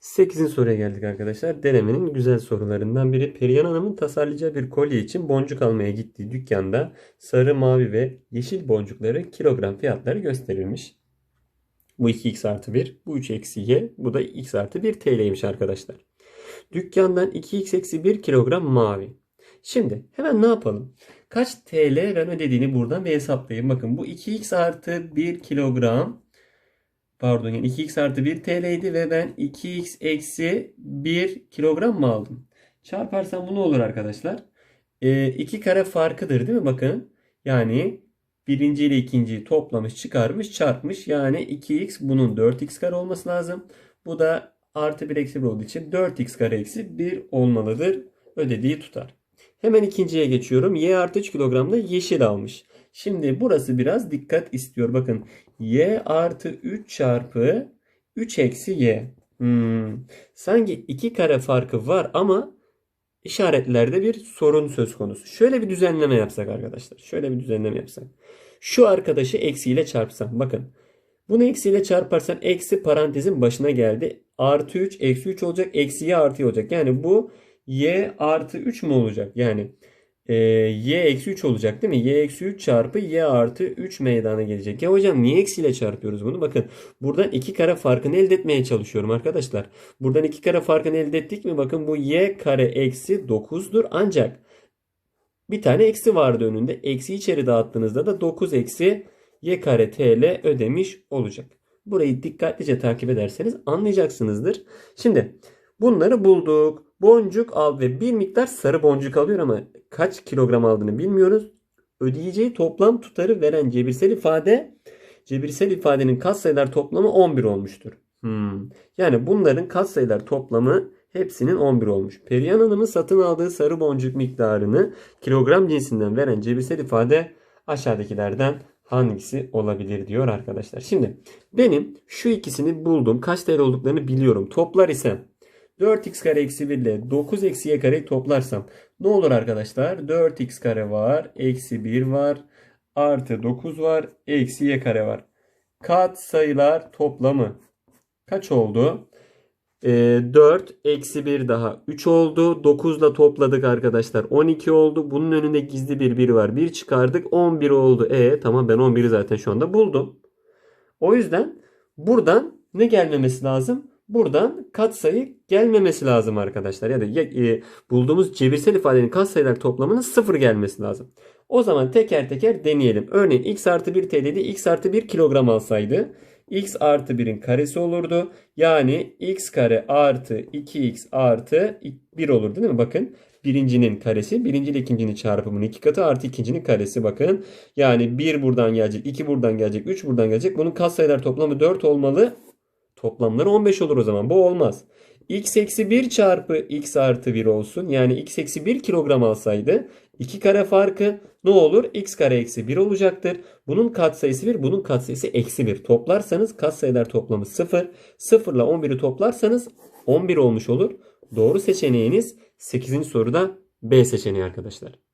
8. soruya geldik arkadaşlar. Denemenin güzel sorularından biri. Perihan Hanım'ın tasarlayacağı bir kolye için boncuk almaya gittiği dükkanda sarı, mavi ve yeşil boncukları kilogram fiyatları gösterilmiş. Bu 2x artı 1, bu 3 eksi y, bu da x artı 1 TL'ymiş arkadaşlar. Dükkandan 2x eksi 1 kilogram mavi. Şimdi hemen ne yapalım? Kaç TL ben ödediğini buradan bir hesaplayayım. Bakın bu 2x artı 1 kilogram pardon yani 2x artı 1 TL'ydi ve ben 2x eksi 1 kilogram mı aldım? Çarparsam bu ne olur arkadaşlar? 2 kare farkıdır değil mi? Bakın yani birinci ile ikinciyi toplamış çıkarmış çarpmış. Yani 2x bunun 4x kare olması lazım. Bu da artı 1 eksi 1 olduğu için 4x kare eksi 1 olmalıdır. Ödediği tutar. Hemen ikinciye geçiyorum. Y artı 3 kilogramda yeşil almış. Şimdi burası biraz dikkat istiyor. Bakın y artı 3 çarpı 3 eksi y. Hmm. Sanki iki kare farkı var ama işaretlerde bir sorun söz konusu. Şöyle bir düzenleme yapsak arkadaşlar. Şöyle bir düzenleme yapsak. Şu arkadaşı eksiyle çarpsam. Bakın. Bunu eksiyle çarparsan eksi parantezin başına geldi. Artı 3 eksi 3 olacak. Eksi y artı olacak. Yani bu y artı 3 mü olacak? Yani e, y eksi 3 olacak değil mi? y eksi 3 çarpı y artı 3 meydana gelecek. Ya hocam niye eksiyle çarpıyoruz bunu? Bakın buradan iki kare farkını elde etmeye çalışıyorum arkadaşlar. Buradan iki kare farkını elde ettik mi? Bakın bu y kare eksi 9'dur. Ancak bir tane eksi vardı önünde. Eksi içeri dağıttığınızda da 9 eksi y kare tl ödemiş olacak. Burayı dikkatlice takip ederseniz anlayacaksınızdır. Şimdi bunları bulduk. Boncuk al ve bir miktar sarı boncuk alıyor ama kaç kilogram aldığını bilmiyoruz. Ödeyeceği toplam tutarı veren cebirsel ifade cebirsel ifadenin katsayılar toplamı 11 olmuştur. Hmm. Yani bunların katsayılar toplamı hepsinin 11 olmuş. Perihan Hanım'ın satın aldığı sarı boncuk miktarını kilogram cinsinden veren cebirsel ifade aşağıdakilerden hangisi olabilir diyor arkadaşlar. Şimdi benim şu ikisini buldum. Kaç TL olduklarını biliyorum. Toplar ise 4x kare eksi 1 ile 9 eksi y kareyi toplarsam ne olur arkadaşlar? 4x kare var. Eksi 1 var. Artı 9 var. Eksi y kare var. Kat sayılar toplamı kaç oldu? Ee, 4 eksi 1 daha 3 oldu. 9 ile topladık arkadaşlar. 12 oldu. Bunun önünde gizli bir 1 var. 1 çıkardık. 11 oldu. E tamam ben 11'i zaten şu anda buldum. O yüzden buradan ne gelmemesi lazım? Buradan katsayı gelmemesi lazım arkadaşlar. Ya da e, bulduğumuz cebirsel ifadenin katsayılar toplamının sıfır gelmesi lazım. O zaman teker teker deneyelim. Örneğin x artı 1 TL'de x artı 1 kilogram alsaydı x artı 1'in karesi olurdu. Yani x kare artı 2x artı 1 olurdu değil mi? Bakın birincinin karesi birinci ile ikincinin çarpımının iki katı artı ikincinin karesi bakın. Yani 1 buradan gelecek 2 buradan gelecek 3 buradan gelecek. Bunun katsayılar toplamı 4 olmalı. Toplamları 15 olur o zaman. Bu olmaz. x eksi 1 çarpı x artı 1 olsun. Yani x eksi 1 kilogram alsaydı 2 kare farkı ne olur? x kare eksi 1 olacaktır. Bunun katsayısı 1, bunun katsayısı eksi 1. Toplarsanız katsayılar toplamı 0. 0 ile 11'i toplarsanız 11 olmuş olur. Doğru seçeneğiniz 8. soruda B seçeneği arkadaşlar.